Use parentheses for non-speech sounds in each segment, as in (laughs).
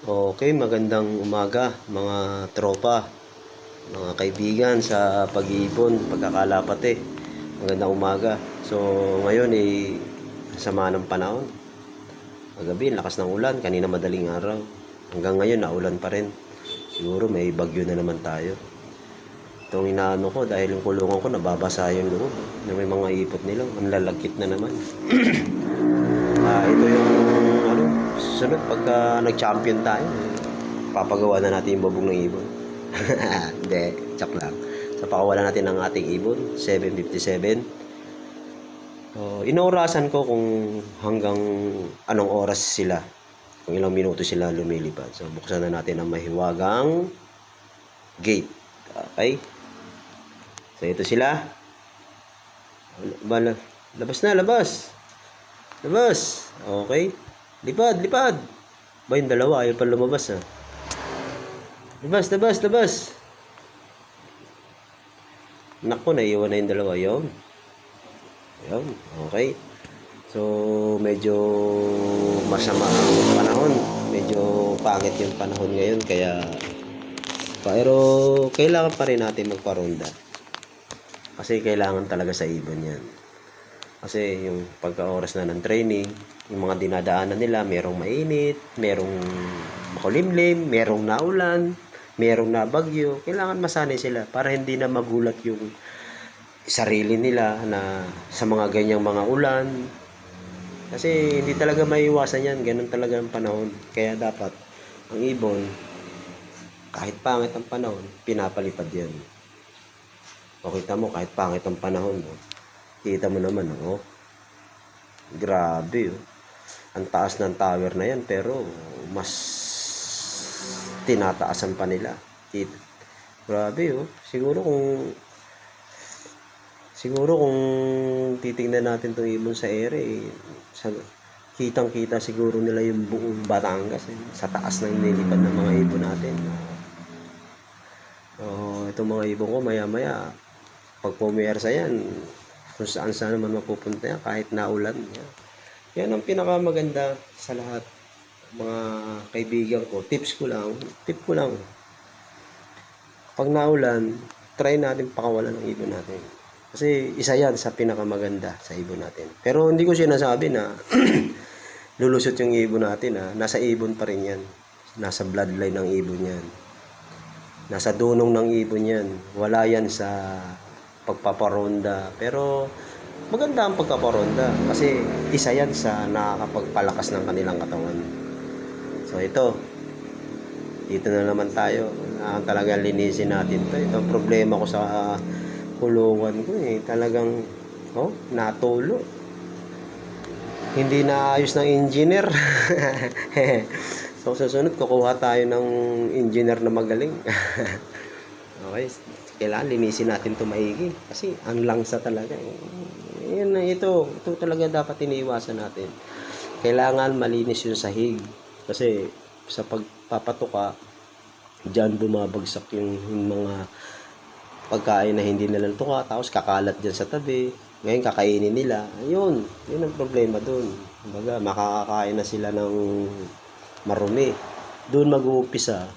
Okay, magandang umaga mga tropa, mga kaibigan sa pag-iipon, pagkakalapate. Magandang umaga. So, ngayon eh, sama ng panahon. Kagabi, lakas ng ulan, kanina madaling araw. Hanggang ngayon, naulan pa rin. Siguro may bagyo na naman tayo. Itong inaano ko, dahil yung kulungan ko, nababasa yung loob. Na may mga ipot nila, ang lalagkit na naman. (clears throat) Ah, ito yung susunod pagka nag-champion tayo, papagawa na natin yung babong ng ibon. (laughs) Hindi, chak lang. Sa pakawalan natin ng ating ibon, 757. So, inorasan ko kung hanggang anong oras sila. Kung ilang minuto sila lumilipad. So, buksan na natin ang mahiwagang gate. Okay? So, ito sila. Labas na, labas. Labas. Okay. Lipad, lipad. Ba yung dalawa, ayaw pa lumabas ah. Labas, labas, labas. Nako, naiiwan na yung dalawa. Yun. Yun. Okay. So, medyo masama ang panahon. Medyo pangit yung panahon ngayon. Kaya, pero kailangan pa rin natin magparonda. Kasi kailangan talaga sa ibon yan. Kasi yung pagka-oras na ng training, yung mga dinadaanan nila, merong mainit, merong makulimlim, merong naulan, merong nabagyo. Kailangan masanay sila para hindi na magulat yung sarili nila na sa mga ganyang mga ulan. Kasi hindi talaga maiiwasan yan. Ganun talaga ang panahon. Kaya dapat ang ibon, kahit pangit ang panahon, pinapalipad yan. O kita mo, kahit pangit ang panahon, no? Kita mo naman, oh. Grabe, oh. Ang taas ng tower na yan, pero mas tinataasan pa nila. Kita. Grabe, oh. Siguro kung siguro kung titingnan natin itong ibon sa ere, eh, sa, kitang-kita siguro nila yung buong Batangas eh, sa taas ng nilipad ng mga ibon natin. So, itong mga ibon ko maya-maya, pag pumirsa yan, kung saan saan naman mapupunta yan, kahit naulan. Yan. yan ang pinakamaganda sa lahat. Mga kaibigan ko, tips ko lang, tip ko lang. Pag naulan, try natin pakawalan ng ibon natin. Kasi isa yan sa pinakamaganda sa ibon natin. Pero hindi ko sinasabi na (clears throat) lulusot yung ibon natin. Ha. Nasa ibon pa rin yan. Nasa bloodline ng ibon yan. Nasa dunong ng ibon yan. Wala yan sa pagpaparonda. Pero maganda ang pagpaparonda kasi isa yan sa nakakapagpalakas ng kanilang katawan. So ito, dito na naman tayo. Ah, talagang linisin natin to. Ito ang problema ko sa kulungan ko eh. Talagang, oh, natulo. Hindi na ayos ng engineer. (laughs) so susunod, kukuha tayo ng engineer na magaling. (laughs) okay, kailangan linisin natin ito maigi. Kasi ang langsa talaga. Eh. Yan na ito. Ito talaga dapat iniiwasan natin. Kailangan malinis yung sahig. Kasi sa pagpapatuka, diyan bumabagsak yung, yung mga pagkain na hindi nila tuka, tapos kakalat dyan sa tabi. Ngayon kakainin nila. Ayun, yun ang problema doon. Kumbaga, makakakain na sila ng marumi. Doon mag-uumpisa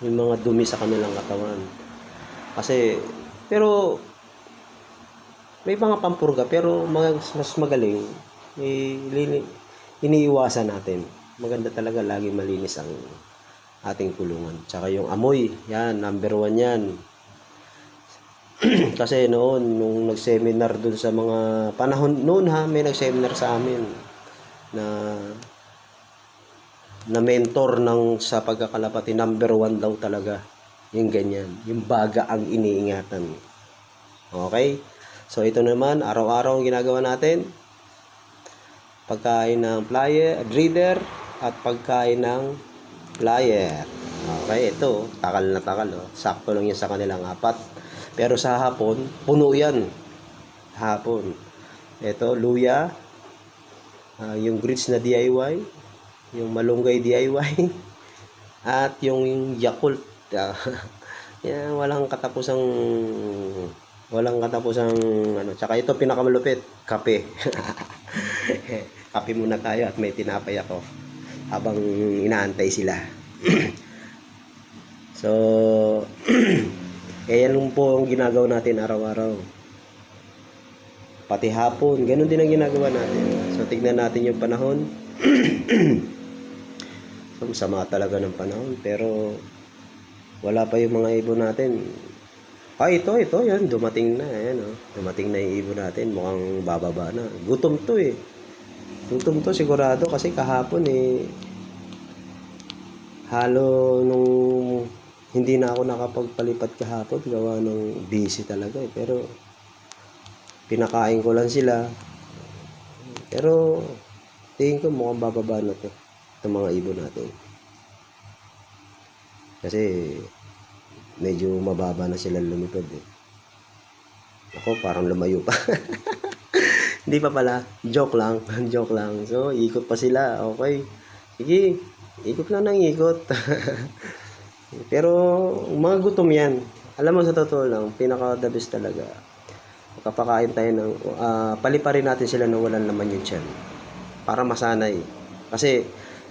yung mga dumi sa kanilang katawan. Kasi, pero, may mga pampurga, pero mga, mas magaling, eh, lini, iniiwasan natin. Maganda talaga lagi malinis ang ating kulungan. Tsaka yung amoy, yan, number one yan. (clears throat) Kasi noon, nung nag-seminar dun sa mga panahon, noon ha, may nag-seminar sa amin na na mentor ng sa pagkakalapati number one daw talaga yung ganyan. Yung baga ang iniingatan. Okay? So ito naman araw-araw ginagawa natin. Pagkain ng flyer breeder at pagkain ng flyer. Okay ito takal na takal oh. sakto lang yan sa kanilang apat. Pero sa hapon puno yan. Hapon. Ito luya. Ah, yung grits na DIY yung malunggay DIY (laughs) at yung Yakult Ah, (laughs) yan walang katapusang walang katapusang ano tsaka ito pinakamalupit kape (laughs) kape muna tayo at may tinapay ako habang inaantay sila (clears throat) so, (clears throat) eh, yan po ang ginagawa natin araw-araw. Pati hapon, ganun din ang ginagawa natin. So, tignan natin yung panahon. (clears throat) so, sama talaga ng panahon. Pero, wala pa yung mga ibon natin. Ah, ito, ito, yan. Dumating na, yan, oh. Dumating na yung ibon natin. Mukhang bababa na. Gutom to, eh. Gutom to, sigurado. Kasi kahapon, eh, halo nung hindi na ako nakapagpalipat kahapon gawa ng busy talaga eh. Pero, pinakain ko lang sila. Pero, tingin ko mukhang bababa na to. Itong mga ibon natin. Kasi, medyo mababa na sila lumipad eh. Ako, parang lumayo pa. (laughs) Hindi pa pala. Joke lang. (laughs) Joke lang. So, ikot pa sila. Okay. Sige. Ikot lang ng ikot. (laughs) Pero, mga gutom yan. Alam mo, sa totoo lang, pinaka-the best talaga. Kapakain tayo ng, ah, paliparin natin sila na walang laman yung tiyan. Para masanay. Kasi,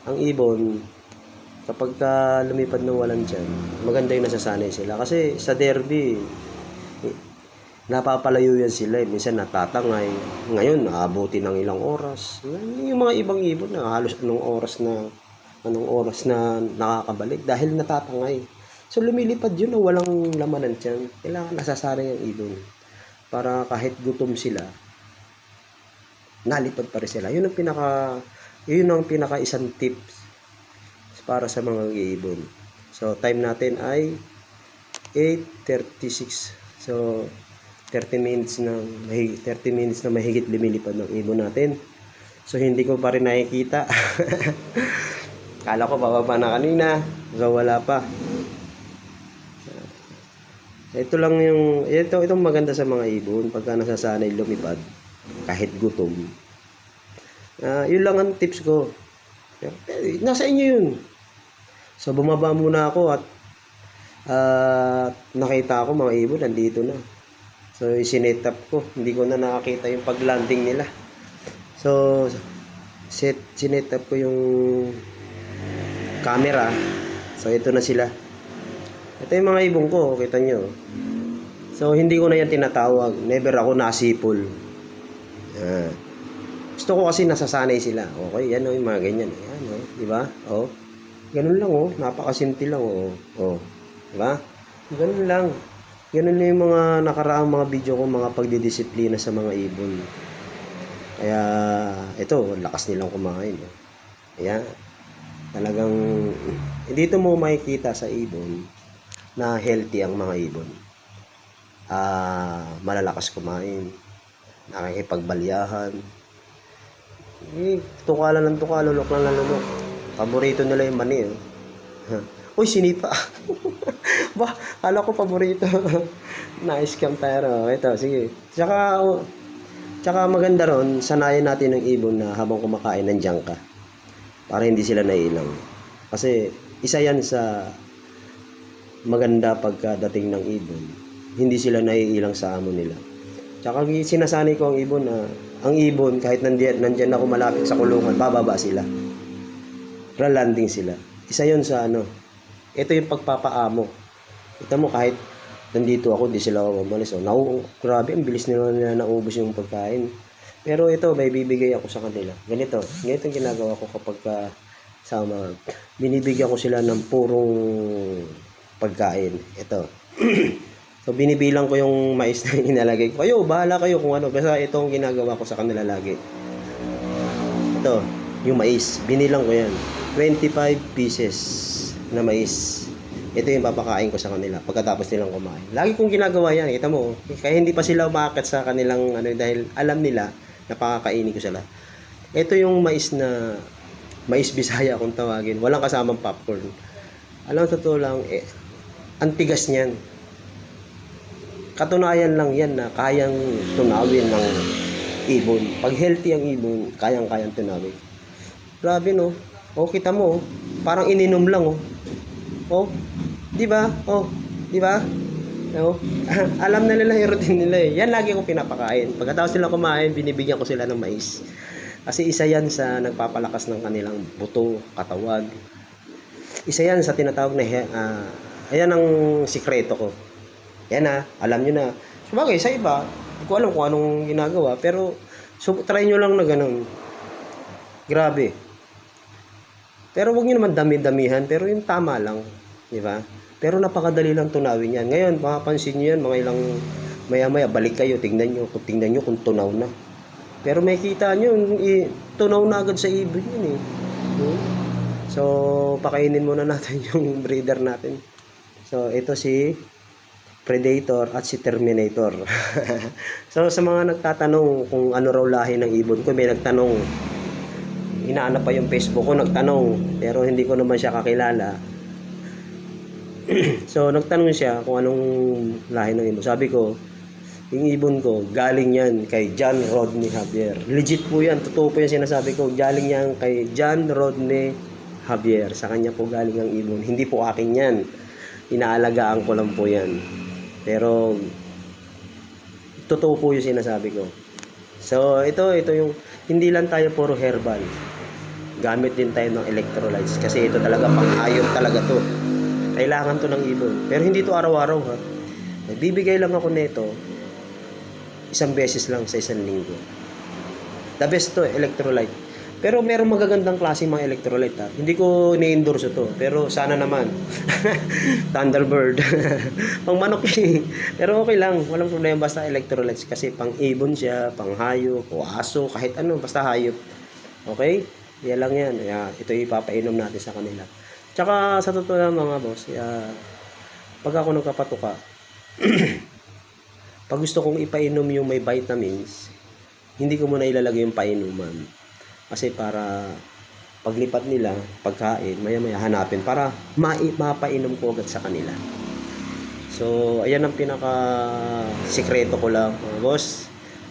ang ibon, kapag ka lumipad ng walang tiyan, maganda yung nasasanay sila. Kasi sa derby, napapalayo yan sila. eh. Minsan natatangay. Ngayon, naabuti ng ilang oras. Yung mga ibang ibon na halos anong oras na anong oras na nakakabalik dahil natatangay. So lumilipad yun na walang laman ng tiyan. Kailangan nasasanay ang ibon. Para kahit gutom sila, nalipad pa rin sila. Yun ang pinaka yun ang pinaka isang tips para sa mga ibon. So time natin ay 8:36. So 30 minutes na mahigit 30 minutes na mahigit lumilipad ng ibon natin. So hindi ko pa rin nakikita. (laughs) Kala ko bababa na kanina. So wala pa. Ito lang yung ito itong maganda sa mga ibon pagka nasasanay lumipad kahit gutom. Ah, yun lang ang tips ko. Nasa inyo yun. So bumaba muna ako at ah, nakita ko mga ibon nandito na. So isinet up ko. Hindi ko na nakakita yung pag-landing nila. So set sinet up ko yung camera. So ito na sila. Ito yung mga ibon ko, kita nyo. So hindi ko na yan tinatawag. Never ako nasipol. Ah. Gusto ko kasi nasasanay sila. Okay, yan o, yung mga ganyan. Yan o, di ba? O. Ganun lang o, napakasimple lang o. O. Di ba? Ganun lang. Ganun na yung mga nakaraang mga video ko, mga pagdidisiplina sa mga ibon. Kaya, ito, lakas nilang kumain. O. Ayan. Talagang, dito mo makikita sa ibon na healthy ang mga ibon. Ah, malalakas kumain. Nakikipagbalyahan. Eh, tukala ng tukala, lulok lang ng lulok. Paborito nila yung mani. Oh. (laughs) Uy, sinipa. (laughs) bah, kala ko paborito. (laughs) nice scam tayo. Ito, sige. Tsaka, oh, tsaka maganda ron, sanayin natin ng ibon na habang kumakain nandiyan ka. Para hindi sila nailang. Kasi, isa yan sa maganda pagkadating ng ibon. Hindi sila naiilang sa amo nila. Tsaka sinasanay ko ang ibon na ang ibon kahit nandiyan, nandiyan ako malapit sa kulungan, bababa sila. Ralanding sila. Isa yon sa ano. Ito yung pagpapaamo. Kita mo kahit nandito ako, di sila ako umalis. Oh, nau, grabe, ang bilis nila na naubos yung pagkain. Pero ito, may bibigay ako sa kanila. Ganito, ganito yung ginagawa ko kapag ka, sama, binibigyan ko sila ng purong pagkain. Ito. (clears throat) so, binibilang ko yung mais na (laughs) inalagay ko. Kayo, bahala kayo kung ano. Basta ito ang ginagawa ko sa kanila lagi. Ito, yung mais. Binilang ko yan. 25 pieces na mais. Ito yung papakain ko sa kanila pagkatapos nilang kumain. Lagi kong ginagawa yan. Kita mo, kaya hindi pa sila umakit sa kanilang ano dahil alam nila na pakakainin ko sila. Ito yung mais na mais bisaya kung tawagin. Walang kasamang popcorn. Alam sa totoo lang, eh, ang tigas niyan. Katunayan lang yan na kayang tunawin ng ibon. Pag healthy ang ibon, kayang-kayang tunawin. Grabe no. O kita mo, oh. parang ininom lang oh. Oh, di ba? Oh, di ba? Oh, (laughs) alam na nila yung routine nila eh. Yan lagi ko pinapakain. Pagkatapos sila kumain, binibigyan ko sila ng mais. Kasi isa yan sa nagpapalakas ng kanilang buto, katawan. Isa yan sa tinatawag na, ah, ayan ang sikreto ko. Yan na, alam nyo na. Sabagay, sa iba, hindi ko alam kung anong ginagawa, pero so, try nyo lang na ganun. Grabe. Pero wag nyo naman dami-damihan, pero yung tama lang. Di ba? Pero napakadali lang tunawin yan. Ngayon, makapansin nyo yan, mga ilang maya-maya, balik kayo, tingnan kung tingnan nyo kung tunaw na. Pero may kita nyo, i- tunaw na agad sa ibon yun eh. Hmm? So, pakainin muna natin (laughs) yung breeder natin. So, ito si Predator at si Terminator. (laughs) so, sa mga nagtatanong kung ano raw lahi ng ibon ko, may nagtanong. Inaanap pa yung Facebook ko, nagtanong. Pero hindi ko naman siya kakilala. (clears throat) so, nagtanong siya kung anong lahi ng ibon. Sabi ko, yung ibon ko, galing yan kay John Rodney Javier. Legit po yan, totoo po yung sinasabi ko. Galing yan kay John Rodney Javier. Sa kanya po galing ang ibon. Hindi po akin yan. Inaalagaan ko lang po yan. Pero, totoo po yung sinasabi ko. So, ito, ito yung, hindi lang tayo puro herbal. Gamit din tayo ng electrolytes. Kasi ito talaga, pang-ayom talaga to. Kailangan to ng ibon. Pero hindi to araw-araw ha. Nagbibigay lang ako nito isang beses lang sa isang linggo. The best to, electrolyte. Pero merong magagandang klase mga electrolyte ha. Hindi ko ni-endorse to. Pero sana naman. (laughs) Thunderbird. (laughs) pang manok eh. Pero okay lang. Walang problema basta electrolytes. Kasi pang ibon siya, pang hayop, o aso, kahit ano. Basta hayop. Okay? Yan lang yan. Yeah, ito ipapainom natin sa kanila. Tsaka sa totoo lang mga boss, yeah, pag ako nagkapatuka, (clears throat) pag gusto kong ipainom yung may vitamins, hindi ko muna ilalagay yung painuman. Kasi para paglipat nila, pagkain, maya-maya hanapin para mai mapainom ko agad sa kanila. So, ayan ang pinaka sikreto ko lang mga boss.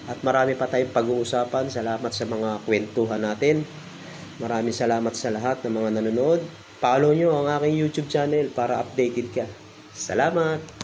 At marami pa tayong pag-uusapan. Salamat sa mga kwentuhan natin. Maraming salamat sa lahat ng mga nanonood. Follow nyo ang aking YouTube channel para updated ka. Salamat!